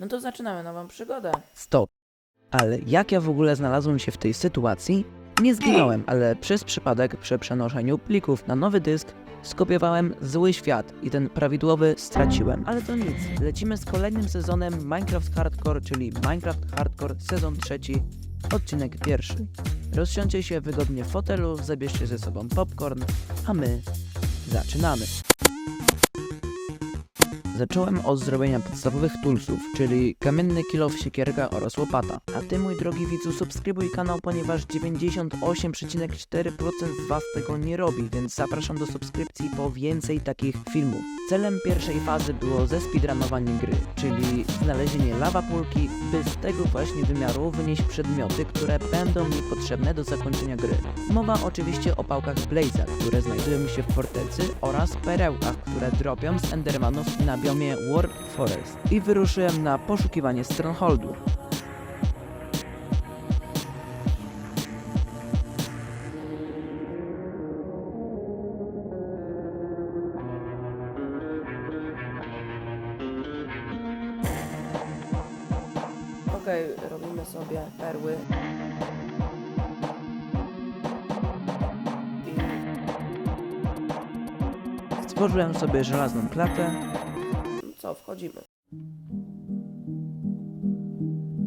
No to zaczynamy nową przygodę. Stop. Ale jak ja w ogóle znalazłem się w tej sytuacji? Nie zginąłem, ale przez przypadek przy przenoszeniu plików na nowy dysk skopiowałem zły świat i ten prawidłowy straciłem. Ale to nic, lecimy z kolejnym sezonem Minecraft Hardcore, czyli Minecraft Hardcore sezon trzeci, odcinek pierwszy. Rozsiądźcie się wygodnie w fotelu, zabierzcie ze sobą popcorn, a my zaczynamy. Zacząłem od zrobienia podstawowych toolsów, czyli kamienny kilof, siekierka oraz łopata. A ty, mój drogi widzu, subskrybuj kanał, ponieważ 98,4% z was tego nie robi, więc zapraszam do subskrypcji po więcej takich filmów. Celem pierwszej fazy było zespeedrunowanie gry, czyli znalezienie lawapulki, by z tego właśnie wymiaru wynieść przedmioty, które będą mi potrzebne do zakończenia gry. Mowa oczywiście o pałkach Blaze'a, które znajdują się w fortecy oraz perełkach, które dropią z Endermanów na biomie Warp Forest. I wyruszyłem na poszukiwanie Strongholdu. Okej, robimy sobie perły. Stworzyłem sobie żelazną klatę, co, wchodzimy.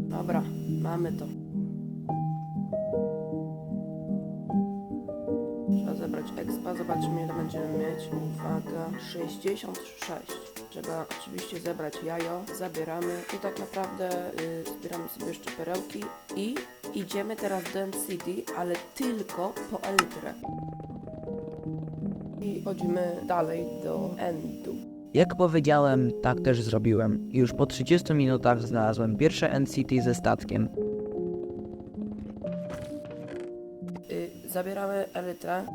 Dobra, mamy to. Trzeba zebrać expa, zobaczymy ile będziemy mieć. Uwaga, 66. Trzeba oczywiście zebrać jajo, zabieramy i tak naprawdę y, zbieramy sobie jeszcze perełki i idziemy teraz do City, ale tylko po Elytrę. I chodzimy dalej do Endu. Jak powiedziałem, tak też zrobiłem. Już po 30 minutach znalazłem pierwsze NCT ze statkiem. Y, zabieramy Elytrę.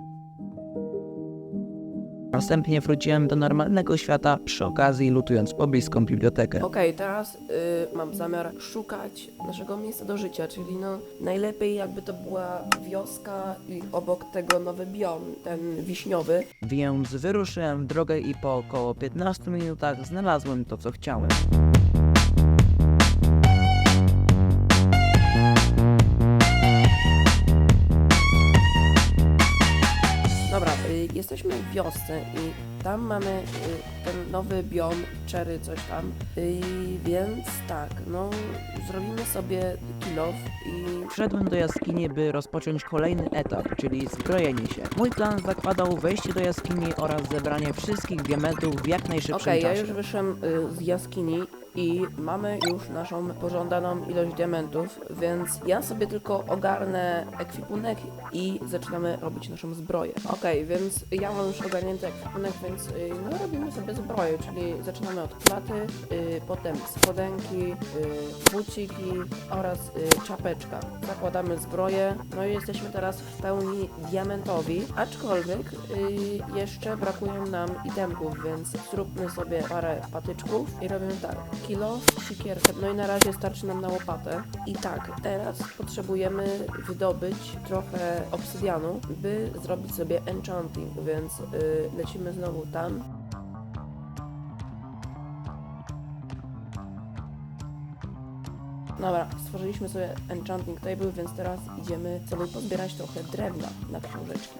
Następnie wróciłem do normalnego świata, przy okazji lutując pobliską bibliotekę. Okej, teraz y, mam zamiar szukać naszego miejsca do życia, czyli no najlepiej jakby to była wioska i obok tego nowy biom, ten wiśniowy. Więc wyruszyłem w drogę i po około 15 minutach znalazłem to, co chciałem. Jesteśmy w wiosce i tam mamy y, ten nowy biom, cherry coś tam, y, więc tak, no zrobimy sobie kilof i Wszedłem do jaskini, by rozpocząć kolejny etap, czyli zbrojenie się. Mój plan zakładał wejście do jaskini oraz zebranie wszystkich diamentów w jak najszybszym Okej, ja czasie. już wyszłem y, z jaskini i mamy już naszą pożądaną ilość diamentów, więc ja sobie tylko ogarnę ekwipunek i zaczynamy robić naszą zbroję. Okej, więc ja mam już ogarnięty ekwipunek, więc y, no robimy sobie zbroję, czyli zaczynamy od platy, y, potem spodenki, y, buciki oraz y, czapeczka. Zakładamy zbroję, no i jesteśmy teraz w pełni diamentowi, aczkolwiek y, jeszcze brakują nam itemków, więc zróbmy sobie parę patyczków i robimy tak, kilo, sikierkę, no i na razie starczy nam na łopatę. I tak, teraz potrzebujemy wydobyć trochę obsydianu, by zrobić sobie enchanting, więc y, lecimy znowu tam. Dobra, stworzyliśmy sobie enchanting table, więc teraz idziemy sobie pozbierać trochę drewna na książeczki.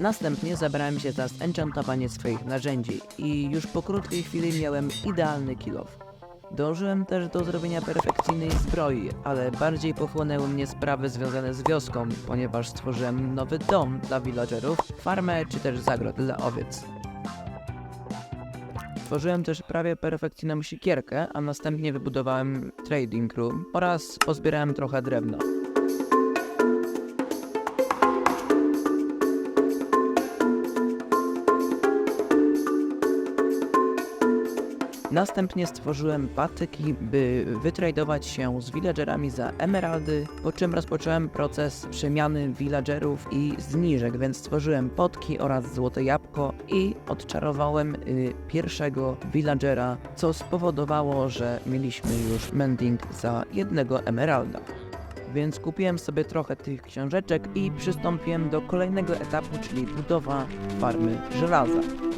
Następnie zabrałem się za zenchantowanie swoich narzędzi i już po krótkiej chwili miałem idealny kilof. Dążyłem też do zrobienia perfekcyjnej zbroi, ale bardziej pochłonęły mnie sprawy związane z wioską, ponieważ stworzyłem nowy dom dla villagerów, farmę czy też zagrod dla owiec. Stworzyłem też prawie perfekcyjną siekierkę, a następnie wybudowałem trading room oraz pozbierałem trochę drewna. Następnie stworzyłem patyki, by wytradować się z villagerami za emeraldy, po czym rozpocząłem proces przemiany villagerów i zniżek, więc stworzyłem potki oraz złote jabłko i odczarowałem y, pierwszego villagera, co spowodowało, że mieliśmy już mending za jednego emeralda. Więc kupiłem sobie trochę tych książeczek i przystąpiłem do kolejnego etapu, czyli budowa farmy żelaza.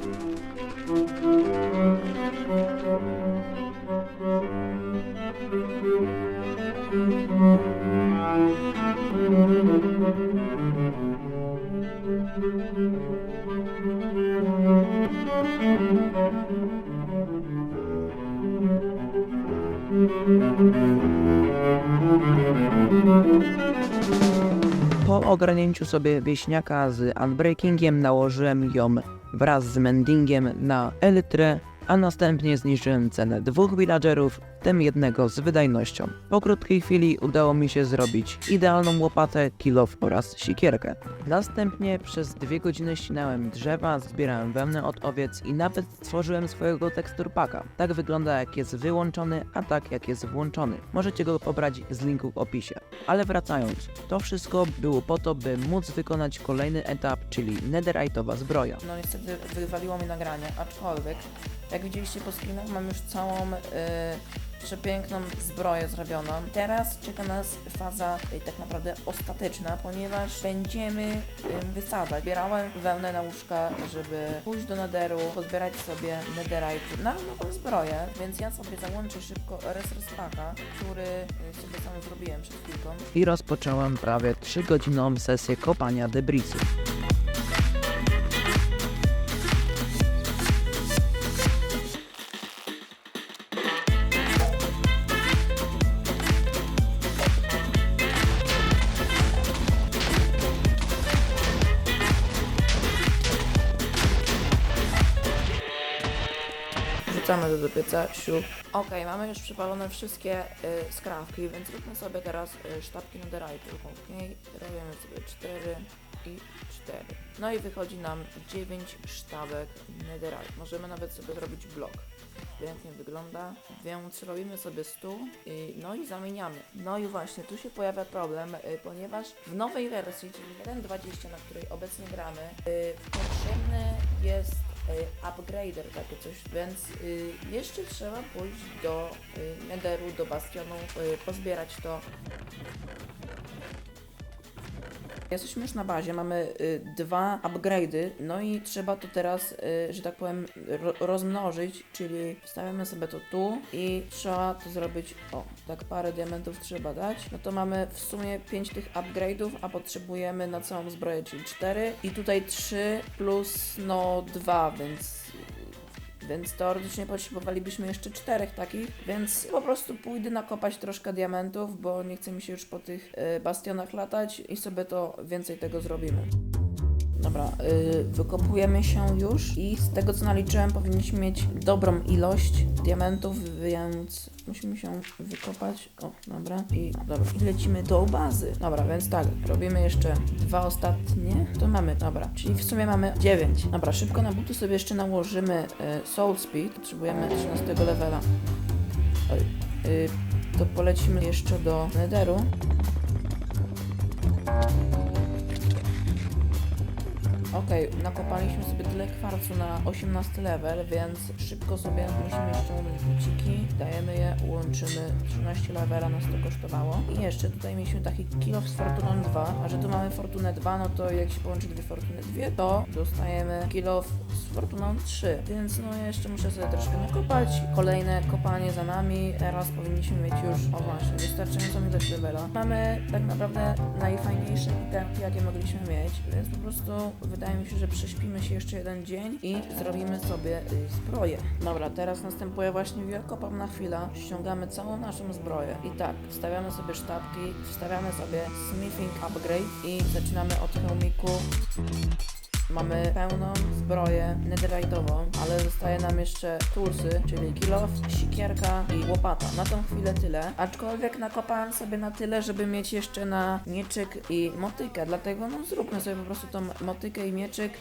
Po ogarnięciu sobie wieśniaka z unbreakingiem nałożyłem ją wraz z mendingiem na elytrę, a następnie zniżyłem cenę dwóch villagerów, tym jednego z wydajnością. Po krótkiej chwili udało mi się zrobić idealną łopatę, kilof oraz sikierkę. Następnie przez dwie godziny ścinałem drzewa, zbierałem wełnę od owiec i nawet stworzyłem swojego teksturpaka. Tak wygląda jak jest wyłączony, a tak jak jest włączony. Możecie go pobrać z linku w opisie. Ale wracając, to wszystko było po to, by móc wykonać kolejny etap, czyli netherite'owa zbroja. No niestety wywaliło mi nagranie, aczkolwiek jak widzieliście po screenach mam już całą y, przepiękną zbroję zrobioną. Teraz czeka nas faza y, tak naprawdę ostateczna, ponieważ będziemy wysadzać. Zbierałem wełnę na łóżka, żeby pójść do netheru, pozbierać sobie netherite na nową zbroję, więc ja sobie załączę szybko resource packa, który y, sobie sam zrobiłem przed chwilką. I rozpocząłem prawie 3-godzinną sesję kopania debrisów. Wrzucamy do pieca, siup. Ok, mamy już przypalone wszystkie y, skrawki, więc róbmy sobie teraz y, sztabki netherite'u. Ok, robimy sobie 4 i 4. No i wychodzi nam 9 sztabek netherite. Możemy nawet sobie zrobić blok. Pięknie wygląda, więc robimy sobie stół i, no i zamieniamy. No i właśnie, tu się pojawia problem, y, ponieważ w nowej wersji, czyli 1.20, na której obecnie gramy, y, potrzebny jest y, upgrader, takie coś, więc y, jeszcze trzeba pójść do y, Netheru, do Bastionu, y, pozbierać to. Jesteśmy już na bazie, mamy y, dwa upgrade'y, no i trzeba to teraz, y, że tak powiem, ro rozmnożyć, czyli wstawiamy sobie to tu i trzeba to zrobić, o, tak parę diamentów trzeba dać. No to mamy w sumie 5 tych upgrade'ów, a potrzebujemy na całą zbroję, czyli 4 i tutaj 3 plus no 2, więc więc teoretycznie potrzebowalibyśmy jeszcze czterech takich, więc po prostu pójdę nakopać troszkę diamentów, bo nie chce mi się już po tych y, bastionach latać i sobie to więcej tego zrobimy. Dobra, y, wykopujemy się już i z tego co naliczyłem powinniśmy mieć dobrą ilość diamentów, więc musimy się wykopać. O, dobra. I dobra, i lecimy do bazy. Dobra, więc tak, robimy jeszcze dwa ostatnie. To mamy, dobra, czyli w sumie mamy 9. Dobra, szybko na buty sobie jeszcze nałożymy y, Soul Speed. Potrzebujemy 13 levela. Oj, y, to polecimy jeszcze do Netheru. Okej, nakopaliśmy sobie tyle kwarcu na 18 level, więc szybko sobie musimy ściągnąć buciki, dajemy je, łączymy 13 levela, nas to kosztowało. I jeszcze tutaj mieliśmy taki kill z Fortuną 2, a że tu mamy Fortunę 2, no to jak się połączy dwie Fortuny 2, to dostajemy kill z Fortuną 3, więc no jeszcze muszę sobie troszkę nakopać. Kolejne kopanie za nami, teraz powinniśmy mieć już, o właśnie, wystarczającą ilość levela. Mamy tak naprawdę najfajniejsze itemki, jakie mogliśmy mieć, więc po prostu wydaje mi się, że prześpimy się jeszcze jeden dzień i zrobimy sobie y, zbroję. Dobra, teraz następuje właśnie wielkopam na chwilę, ściągamy całą naszą zbroję i tak, wstawiamy sobie sztabki, wstawiamy sobie smithing upgrade i zaczynamy od hełmiku. Mamy pełną zbroję netherite'ową, ale zostaje nam jeszcze toolsy, czyli kilof, sikierka i łopata. Na tą chwilę tyle, aczkolwiek nakopałem sobie na tyle, żeby mieć jeszcze na mieczyk i motykę, dlatego no zróbmy sobie po prostu tą motykę i mieczyk.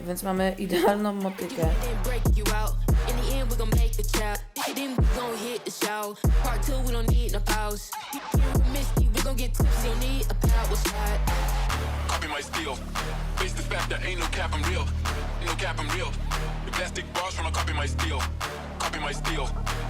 Więc mamy idealną motykę. Hit the show. Part two, we don't need no pause. Misty, we gon' get tipsy. Don't need a power shot. copy my steel. Face the fact that ain't no cap, I'm real. No cap, I'm real. The plastic bars tryna copy my steel. Copy my steel.